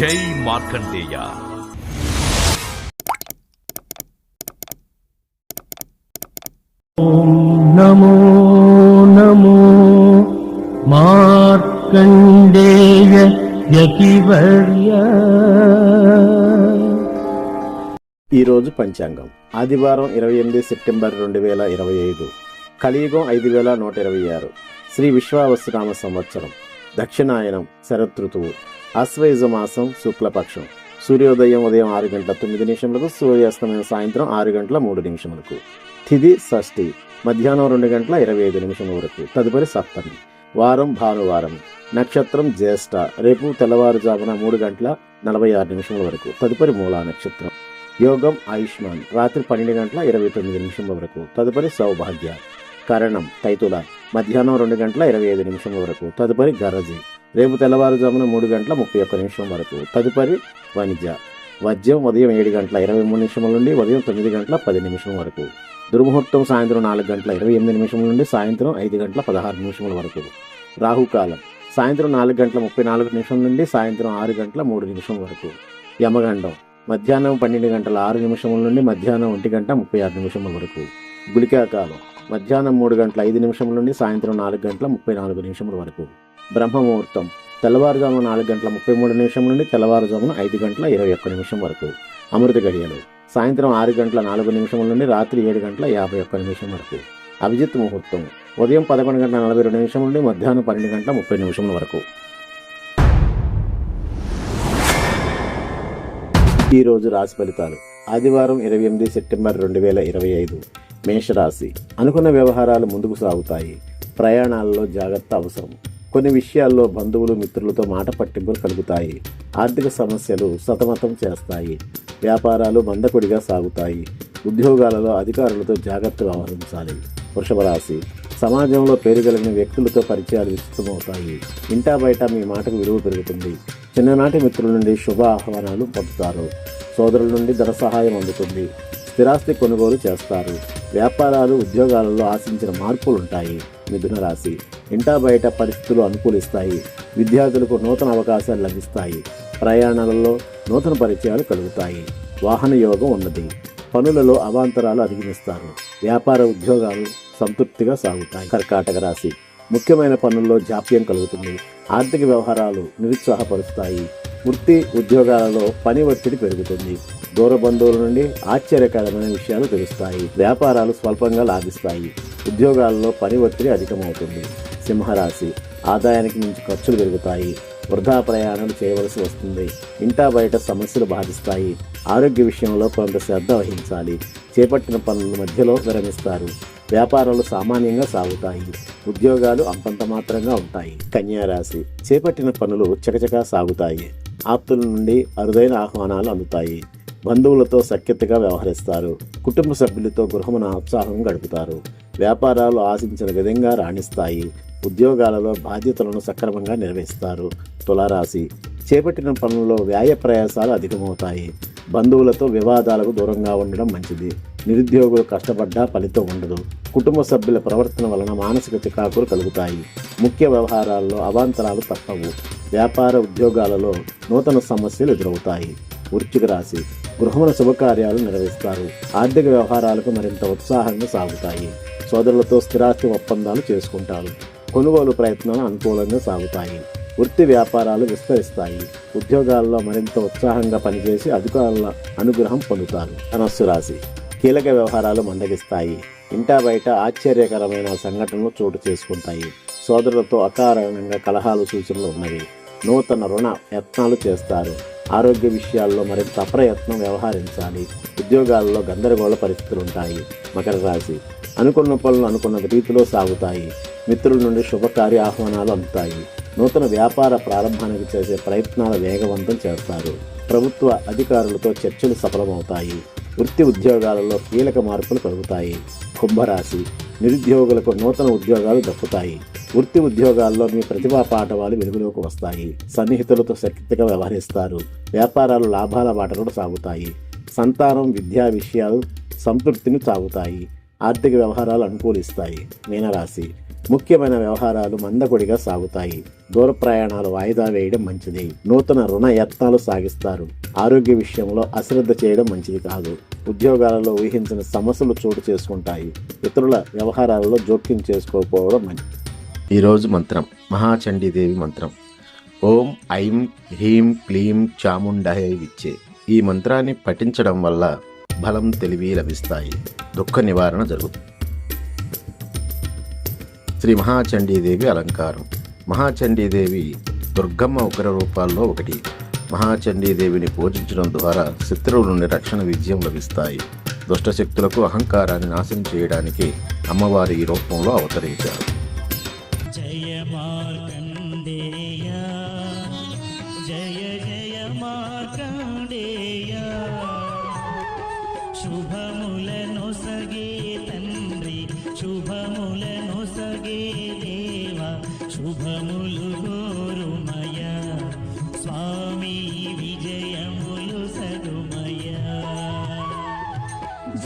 జై మార్కండేయ. నమో నమో మార్కండేయ యతివర్య. ఈరోజు పంచాంగం. ఆదివారం ఇరవై ఎనిమిది సెప్టెంబర్ రెండు వేల ఇరవై ఐదు. కలియుగం ఐదు వేల నూట ఇరవై ఆరు. శ్రీ విశ్వావసునామ సంవత్సరం. దక్షిణాయనం శరదృతువు. అశ్వయుజ మాసం శుక్లపక్షం. సూర్యోదయం ఉదయం ఆరు గంటల తొమ్మిది నిమిషములకు సూర్యాస్తమయం సాయంత్రం ఆరు గంటల మూడు నిమిషములకు. తిథి షష్ఠి మధ్యాహ్నం రెండు గంటల ఇరవై ఐదు నిమిషముల వరకు. తదుపరి సప్తమి వారం భానువారం. నక్షత్రం జ్యేష్ఠ రేపు తెల్లవారుజామున మూడు గంటల నలభై ఆరు నిమిషముల వరకు. తదుపరి మూలా నక్షత్రం. యోగం ఆయుష్మాన్. రాత్రి పన్నెండు గంటల ఇరవై తొమ్మిది నిమిషముల వరకు. తదుపరి సౌభాగ్య. కరణం తైతుల. మధ్యాహ్నం రెండు గంటల ఇరవై ఐదు నిమిషముల వరకు. తదుపరి గరజి. రేపు తెల్లవారుజామున మూడు గంటల ముప్పై ఒక్క నిమిషం వరకు. తదుపరి వాణిజ్య వజ్యం ఉదయం ఏడు గంటల ఇరవై మూడు నిమిషముల నుండి ఉదయం తొమ్మిది గంటల పది నిమిషం వరకు. దుర్ముహూర్తం సాయంత్రం నాలుగు గంటల ఇరవై ఎనిమిది నిమిషముల నుండి సాయంత్రం ఐదు గంటల పదహారు నిమిషముల వరకు. రాహుకాలం సాయంత్రం నాలుగు గంటల ముప్పై నాలుగు నిమిషం నుండి సాయంత్రం ఆరు గంటల మూడు నిమిషం వరకు. యమగండం మధ్యాహ్నం పన్నెండు గంటల ఆరు నిమిషముల నుండి మధ్యాహ్నం ఒంటి గంట ముప్పై ఆరు నిమిషముల వరకు. గుళికాకాలం మధ్యాహ్నం మూడు గంటల ఐదు నిమిషముల నుండి సాయంత్రం నాలుగు గంటల ముప్పై నాలుగు నిమిషముల వరకు. బ్రహ్మముహూర్తం. తెల్లవారుజామున నాలుగు గంటల ముప్పై మూడు నిమిషం నుండి తెల్లవారుజామున ఐదు గంటల ఇరవై ఒక్క నిమిషం వరకు. అమృత గడియలు. సాయంత్రం ఆరు గంటల నాలుగు నిమిషముల నుండి రాత్రి ఏడు గంటల యాభై ఒక్క నిమిషం వరకు. అభిజిత్ ముహూర్తం. ఉదయం పదకొండు గంటల నలభై రెండు నిమిషం నుండి మధ్యాహ్నం పన్నెండు గంటల ముప్పై నిమిషముల వరకు. ఈ రోజు రాశి ఫలితాలు. ఆదివారం ఇరవై ఎనిమిది సెప్టెంబర్ రెండు వేల ఇరవై ఐదు. మేషరాశి. అనుకున్న వ్యవహారాలు ముందుకు సాగుతాయి. ప్రయాణాలలో జాగ్రత్త అవసరం. కొన్ని విషయాల్లో బంధువులు మిత్రులతో మాట పట్టింపులు కలుగుతాయి. ఆర్థిక సమస్యలు సతమతం చేస్తాయి. వ్యాపారాలు మందకొడిగా సాగుతాయి. ఉద్యోగాలలో అధికారులతో జాగ్రత్త వ్యవహరించాలి వృషభ రాశి సమాజంలో పేరుగలిగిన వ్యక్తులతో పరిచయాలు విస్తృతమవుతాయి. ఇంటా బయట మీ మాటకు విలువ పెరుగుతుంది. చిన్ననాటి మిత్రుల నుండి శుభ ఆహ్వానాలు పొందుతారు. సోదరుల నుండి ధన సహాయం అందుతుంది. స్థిరాస్తి కొనుగోలు చేస్తారు. వ్యాపారాలు ఉద్యోగాలలో ఆశించిన మార్పులు ఉంటాయి మిథున రాశి ఇంటా బయట పరిస్థితులు అనుకూలిస్తాయి. విద్యార్థులకు నూతన అవకాశాలు లభిస్తాయి. ప్రయాణాలలో నూతన పరిచయాలు కలుగుతాయి. వాహన యోగం ఉన్నది. పనులలో అవాంతరాలు అధిగమిస్తారు. వ్యాపార ఉద్యోగాలు సంతృప్తిగా సాగుతాయి. కర్కాటక రాశి. ముఖ్యమైన పనుల్లో జాప్యం కలుగుతుంది. ఆర్థిక వ్యవహారాలు నిరుత్సాహపరుస్తాయి. వృత్తి ఉద్యోగాలలో పని ఒత్తిడి పెరుగుతుంది. దూర బంధువుల నుండి ఆశ్చర్యకరమైన విషయాలు తెలుస్తాయి. వ్యాపారాలు స్వల్పంగా లాభిస్తాయి. ఉద్యోగాలలో పని ఒత్తిడి అధికమవుతుంది. సింహరాశి ఆదాయానికి మించి ఖర్చులు పెరుగుతాయి. వృధా ప్రయాణాలు చేయవలసి వస్తుంది. ఇంటా బయట సమస్యలు బాధిస్తాయి. ఆరోగ్య విషయంలో కొంత శ్రద్ధ వహించాలి. చేపట్టిన పనుల మధ్యలో విరమిస్తారు. వ్యాపారాలు సామాన్యంగా సాగుతాయి. ఉద్యోగాలు అంతంత మాత్రంగా ఉంటాయి. కన్యారాశి చేపట్టిన పనులు చకచకా సాగుతాయి. ఆప్తుల నుండి అరుదైన ఆహ్వానాలు అందుతాయి. బంధువులతో సఖ్యతగా వ్యవహరిస్తారు. కుటుంబ సభ్యులతో గృహమున ఉత్సాహం గడుపుతారు. వ్యాపారాలు ఆశించిన విధంగా రాణిస్తాయి. ఉద్యోగాలలో బాధ్యతలను సక్రమంగా నిర్వహిస్తారు. తులారాశి. చేపట్టిన పనుల్లో వ్యాయ ప్రయాసాలు అధికమవుతాయి. బంధువులతో వివాదాలకు దూరంగా ఉండడం మంచిది. నిరుద్యోగులు కష్టపడ్డా ఫలితం ఉండదు. కుటుంబ సభ్యుల ప్రవర్తన వలన మానసిక చికాకులు కలుగుతాయి. ముఖ్య వ్యవహారాల్లో అవాంతరాలు తప్పవు. వ్యాపార ఉద్యోగాలలో నూతన సమస్యలు ఎదురవుతాయి. వృత్తికి రాశి గృహముల శుభకార్యాలు నిర్వహిస్తారు ఆర్థిక వ్యవహారాలకు మరింత ఉత్సాహంగా సాగుతాయి. సోదరులతో స్థిరాస్తి ఒప్పందాలు చేసుకుంటారు. కొనుగోలు ప్రయత్నాలు అనుకూలంగా సాగుతాయి. వృత్తి వ్యాపారాలు విస్తరిస్తాయి. ఉద్యోగాల్లో మరింత ఉత్సాహంగా పనిచేసి అధికారుల అనుగ్రహం పొందుతారు. ధనస్సు రాశి కీలక వ్యవహారాలు మందగిస్తాయి. ఇంటా బయట ఆశ్చర్యకరమైన సంఘటనలు చోటు చేసుకుంటాయి. సోదరులతో అకారణంగా కలహాలు సూచనలు ఉన్నవి. నూతన రుణ యత్నాలు చేస్తారు. ఆరోగ్య విషయాల్లో మరింత అప్రయత్నం వ్యవహరించాలి. ఉద్యోగాల్లో గందరగోళ పరిస్థితులు ఉంటాయి. మకర రాశి. అనుకున్న పనులు అనుకున్న రీతిలో సాగుతాయి. మిత్రుల నుండి శుభకార్య ఆహ్వానాలు అందుతాయి. నూతన వ్యాపార ప్రారంభానికి చేసే ప్రయత్నాలు వేగవంతం చేస్తారు. ప్రభుత్వ అధికారులతో చర్చలు సఫలమవుతాయి. వృత్తి ఉద్యోగాలలో కీలక మార్పులు కలుగుతాయి. కుంభరాశి నిరుద్యోగులకు నూతన ఉద్యోగాలు దక్కుతాయి. వృత్తి ఉద్యోగాల్లో మీ ప్రతిభా పాఠవాలు వెలుగులోకి వస్తాయి. సన్నిహితులతో శక్తిగా వ్యవహరిస్తారు. వ్యాపారాలు లాభాల బాటలో సాగుతాయి. సంతానం విద్యా విషయాలు సంతృప్తిని సాగుతాయి ఆర్థిక వ్యవహారాలు అనుకూలిస్తాయి. మీనరాశి ముఖ్యమైన వ్యవహారాలు మందకొడిగా సాగుతాయి. దూర ప్రయాణాలు వాయిదా వేయడం మంచిది. నూతన రుణ యత్నాలు సాగిస్తారు. ఆరోగ్య విషయంలో అశ్రద్ధ చేయడం మంచిది కాదు. ఉద్యోగాలలో ఊహించిన సమస్యలు చోటు చేసుకుంటాయి. ఇతరుల వ్యవహారాలలో జోక్యం చేసుకోకపోవడం మంచిది. ఈరోజు మంత్రం. మహాచండీదేవి మంత్రం. ఓం ఐం హ్రీం క్లీం చాముండహే విచ్చే. ఈ మంత్రాన్ని పఠించడం వల్ల బలం తెలివి లభిస్తాయి. దుఃఖ నివారణ జరుగుతుంది. శ్రీ మహాచండీదేవి అలంకారం. మహాచండీదేవి దుర్గమ్మ ఉగ్ర రూపాల్లో ఒకటి. మహాచండీదేవిని పూజించడం ద్వారా శత్రువుల నుండి రక్షణ విజయం లభిస్తాయి. దుష్టశక్తులకు అహంకారాన్ని నాశనం చేయడానికి అమ్మవారి ఈ రూపంలో అవతరించారు. కలిగే దేవా శుభములు